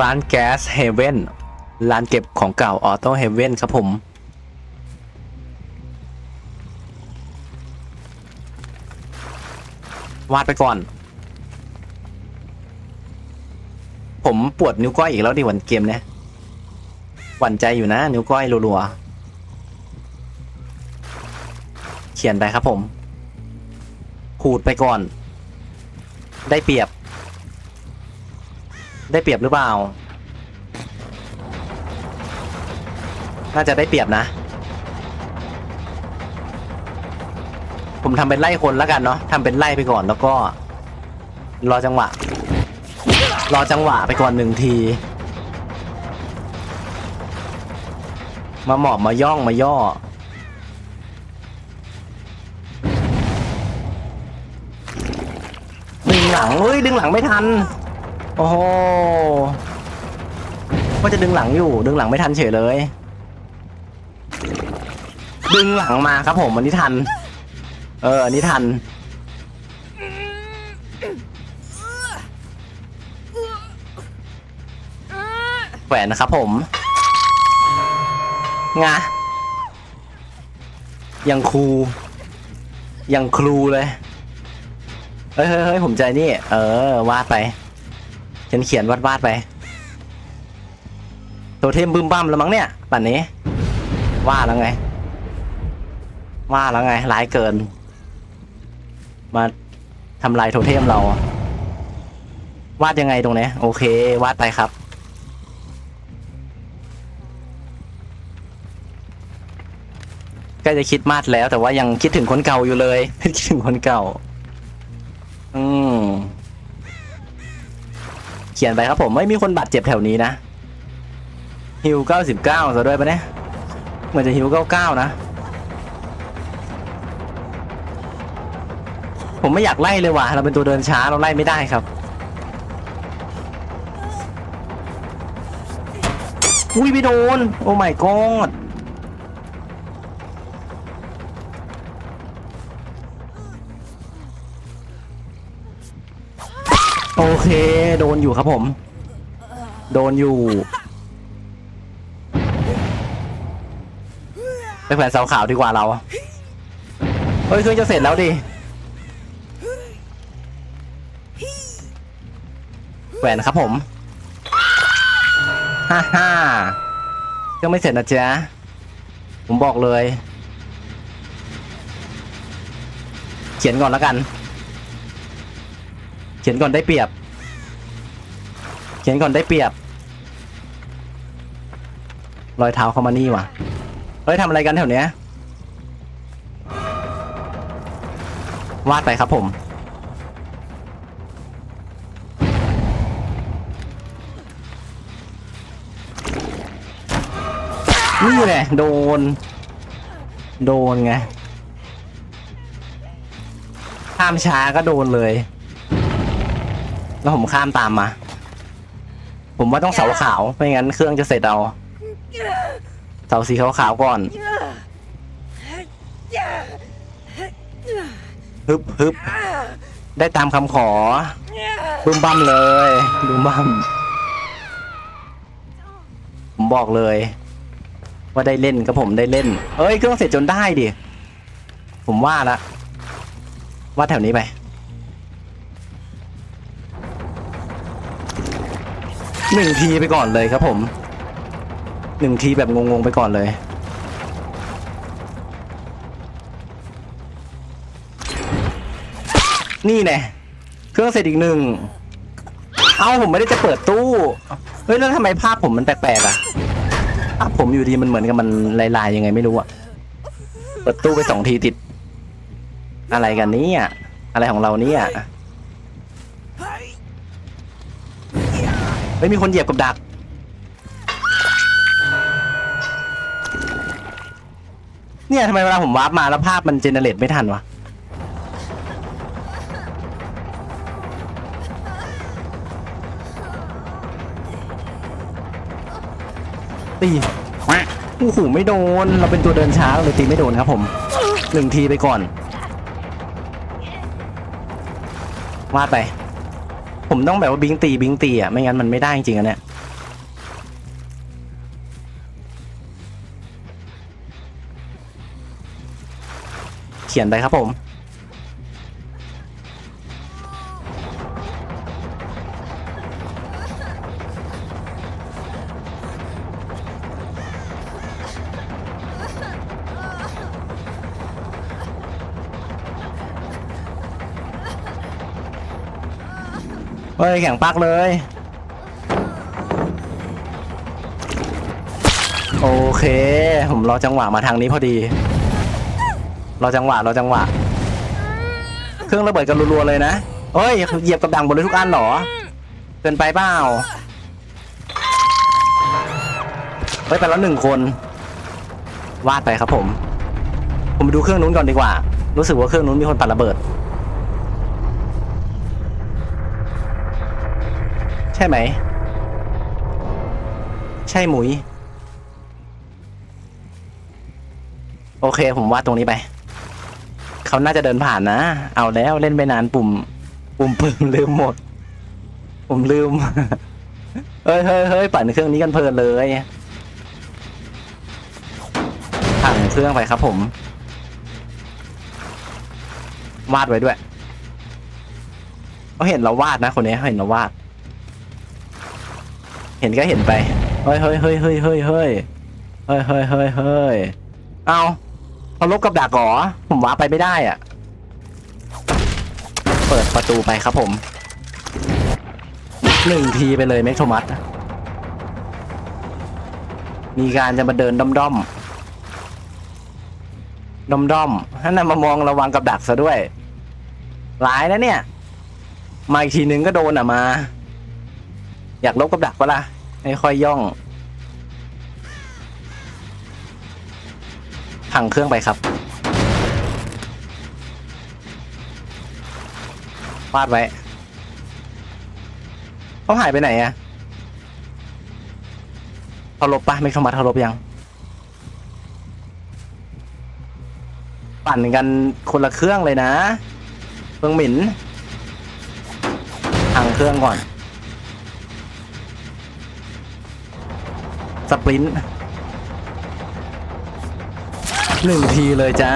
ร้านแก๊สเฮเว่นร้านเก็บของเก่าออโต้เฮเว่นครับผม วาดไปก่อน ผมปวดนิ้วก้อยอีกแล้วดิวันเกมเนี้ยหวั่นใจอยู่นะ นิ้วก้อยรัวๆ เขียนไปครับผม ขูดไปก่อน ได้เปรียบ ได้เปรียบหรือเปล่า น่าจะได้เปรียบนะ ผมทำเป็นไล่คนแล้วกันเนาะทำเป็นไล่ไปก่อนแล้วก็ รอจังหวะ รอจังหวะไปก่อนหนึ่งที มาหมอบมาย่องมาย่อดึงหลังเฮ้ยดึงหลังไม่ทัน โอ้โหว่าจะดึงหลังอยู่ ดึงหลังไม่ทันเฉยเลย ดึงหลังมาครับผมอันนี้ทัน เอออันนี้ทัน แหวนนะครับผมงะยังครู ยังครูเลย เฮ้ยเฮ้ยเฮ้ยผมใจนี่ เออวาดไป ฉันเขียนวาดวาดไป โทเทมบึมบัมแล้วมั้งเนี่ยป่านนี้ ว่าแล้วไง ว่าแล้วไงร้ายเกิน มาทำลายโทเทมเรา วาดยังไงตรงนี้โอเควาดไปครับใกล้จะคิดมาดแล้ว แต่ว่ายังคิดถึงคนเก่าอยู่เลยคิดถึงคนเก่า เขียนไปครับผมไม่มีคนบาดเจ็บแถวนี้นะฮิวเก้าสิบเก้าซะด้วยปะเนี่ยเหมือนจะฮิวเก้าเก้านะ ผมไม่อยากไล่เลยว่ะเราเป็นตัวเดินช้าเราไล่ไม่ได้ครับอุ้ยไม่โดน โอ้ my god เค โดนอยู่ครับผม โดนอยู่ไปแขวนเสาขาวดีกว่าเรา เฮ้ยเครื่องจะเสร็จแล้วดิแหวนครับผมฮ่าฮ่าเครื่องไม่เสร็จนะจ๊ะผมบอกเลย เขียนก่อนแล้วกัน เขียนก่อนได้เปรียบ ขียนก่อนได้เปรียบ รอยเท้าเข้ามานี่ว่ะเฮ้ยทำอะไรกันแถวเนี้ยวาดไปครับผม นี่แหละโดน โดนไงข้ามช้าก็โดนเลย แล้วผมข้ามตามมา ผมว่าต้องเสาขาวไม่งั้นเครื่องจะเสร็จเอาเสาสีขาวๆก่อนฮึบฮึบได้ตามคำขอบึ้มบั้มเลยบึ้มบั้มผมบอกเลย ว่าได้เล่นก็ผมได้เล่น เอ้ยเครื่องเสร็จจนได้ดิผมว่าละว่าแถวนี้ไป หนึ่งทีไปก่อนเลยครับผมหนึ่งทีแบบงงๆไปก่อนเลยนี่แน่เครื่องเสร็จอีกหนึ่ง เอาผมไม่ได้จะเปิดตู้ เฮ้ยแล้วทำไมภาพผมมันแปลกๆอะภาพผมอยู่ดีมันเหมือนกับมันลายๆยังไงไม่รู้อะ เปิดตู้ไปสองทีติด อะไรกันนี้อะ อะไรของเรานี้อะ เนี่ยไม่มีคนเหยียบกับดัก เนี่ยทำไมเวลาผมวาร์ปมาแล้วภาพมันเจเนเรตไม่ทันวะ ตีโอ้โหไม่โดน เราเป็นตัวเดินช้าเราเลยตีไม่โดนครับผมหนึ่งทีไปก่อนวาดไป ผมต้องแบบว่าบิงตีบิงตีอะไม่งั้นมันไม่ได้จริงๆอะเนี่ยเขียนไปครับผม เฮ้ยแข่งปักเลย โอเค ผมรอจังหวะมาทางนี้พอดี รอจังหวะรอจังหวะ เครื่องระเบิดกันรัวๆเลยนะเฮ้ยเหยียบกับดังหมดเลยทุกอันหรอเกินไปเปล่าเฮ้ยไปแล้วหนึ่งคน วาดไปครับผม ผมไปดูเครื่องนู้นก่อนดีกว่า รู้สึกว่าเครื่องนู้นมีคนปัดระเบิด ใช่ไหม ใช่หมุย โอเค ผมวาดตรงนี้ไป เขาน่าจะเดินผ่านนะ เอาแล้วเล่นไปนานปุ่ม ปุ่มปืมลืมหมด ผมลืม เฮ้ยเฮ้ยเฮ้ยปั่นเครื่องนี้กันเพลินเลยถังเครื่องไปครับผม วาดไว้ด้วยเขาเห็นเราวาดนะคนนี้เขาเห็นเราวาด ห็นก็เห็นไป เฮ้ยเฮ้ยเฮ้ยเฮ้ยเฮ้ยเฮ้ยเฮ้ยเฮ้ยเฮ้ยเฮ้ยเอาเขาลบกับดักเหรอ ผมว้าไปไม่ได้อะ เปิดประตูไปครับผม หนึ่งทีไปเลยเมกโทมัส มีการจะมาเดินด้อมด้อมด้อมด้อมท่านนำมามองระวังกับดักซะด้วย ร้ายนะเนี่ย มาอีกทีนึงก็โดนอะมา อยากลบกับดักปะล่ะ ให้ค่อยย่อง พังเครื่องไปครับวาดไว้เขาหายไปไหนอะเขาลบปะไม่เข้ามาเขาลบยัง ปั่นกันคนละเครื่องเลยนะ เครื่องหมิ่นพังเครื่องก่อน สปรินต์หนึ่งทีเลยจ้า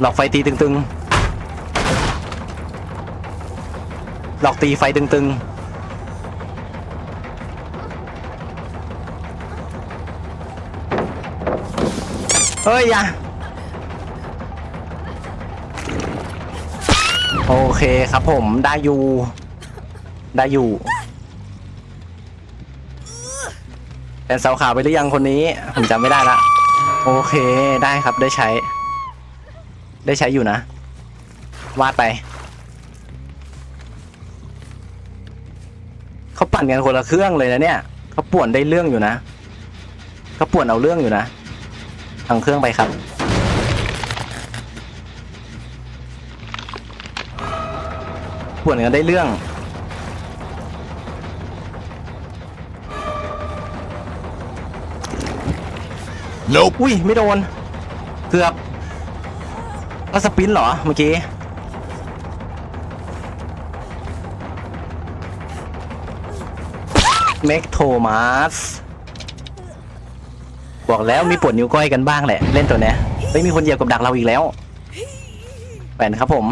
หลอกไฟตีตึงๆ หลอกตีไฟตึงๆเฮ้ยอย่าโอเคครับผม ได้อยู่ ได้อยู่ เป็นเสาขาวไปหรือยังคนนี้ ผมจำไม่ได้ละ โอเคได้ครับได้ใช้ ได้ใช้อยู่นะ วาดไป เขาปั่นกันคนละเครื่องเลยนะเนี่ย เขาป่วนได้เรื่องอยู่นะเขาป่วนเอาเรื่องอยู่นะทางเครื่องไปครับ ป่วนกันได้เรื่อง Nope. อุ้ยไม่โดน เกือบแล้วสปินเหรอเมื่อกี้ เมกโทมัส บอกแล้วมีปวดนิ้วก้อยกันบ้างแหละ เล่นตัวเนี้ยไม่มีคนเหยียบกับดักเราอีกแล้วแปนครับผม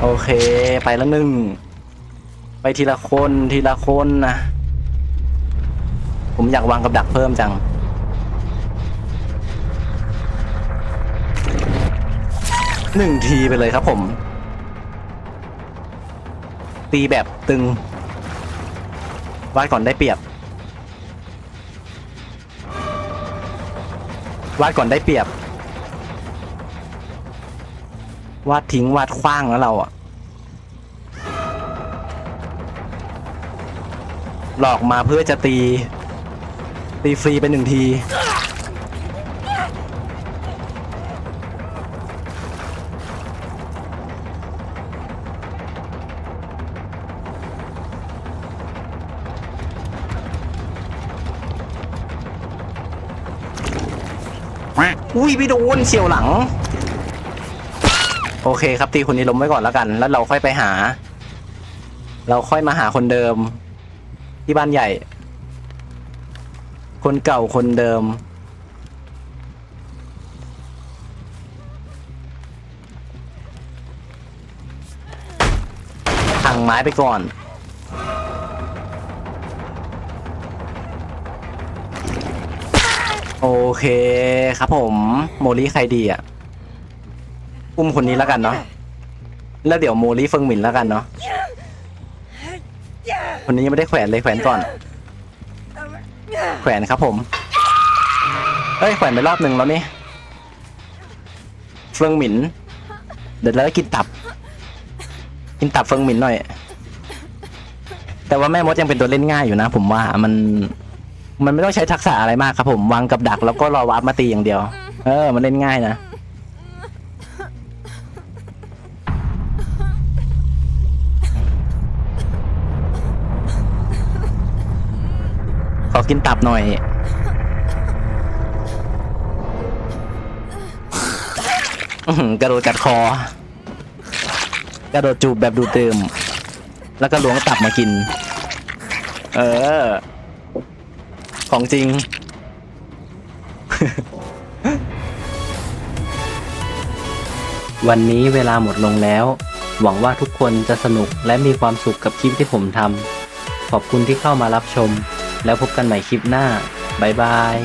โอเค ไปแล้วหนึ่ง ไปทีละคนทีละคนนะ ผมอยากวางกับดักเพิ่มจัง หนึ่งทีไปเลยครับผม ตีแบบตึงวาดก่อนได้เปรียบวาดก่อนได้เปรียบวาดทิ้งวาดคว้างแล้วเราอะหลอกมาเพื่อจะตี ตีฟรีไปหนึ่งที อุ้ยพี่โดนเฉียวหลัง โอเคครับตีคนนี้ล้มไว้ก่อนแล้วกัน แล้วเราค่อยไปหา เราค่อยมาหาคนเดิม ที่บ้านใหญ่ คนเก่าคนเดิม ทางไม้ไปก่อน โอเคครับผมโมลี่ใครดีอะอุ้มคนนี้แล้วกันเนาะแล้วเดี๋ยวโมลี่เฟิงหมินแล้วกันเนาะคนนี้ยังไม่ได้แขวนเลยแขวนก่อน แขวนครับผมเอ้ยแขวนไปรอบหนึ่งแล้วนี่เฟิงหมิน เดี๋ยวเราได้กินตับ กินตับเฟิงหมินหน่อย แต่ว่าแม่มดยังเป็นตัวเล่นง่ายอยู่นะ ผมว่ามัน มันไม่ต้องใช้ทักษะอะไรมากครับผมวางกับดักแล้วก็รอวาร์ปมาตีอย่างเดียว เออ มันเล่นง่ายนะขอกินตับหน่อย กระโดดกัดคอ กระโดดจูบแบบดูดดื่มแล้วก็ล้วงตับมากิน เออ ของจริง วันนี้เวลาหมดลงแล้ว หวังว่าทุกคนจะสนุกและมีความสุขกับคลิปที่ผมทำขอบคุณที่เข้ามารับชม แล้วพบกันใหม่คลิปหน้า บ๊ายบาย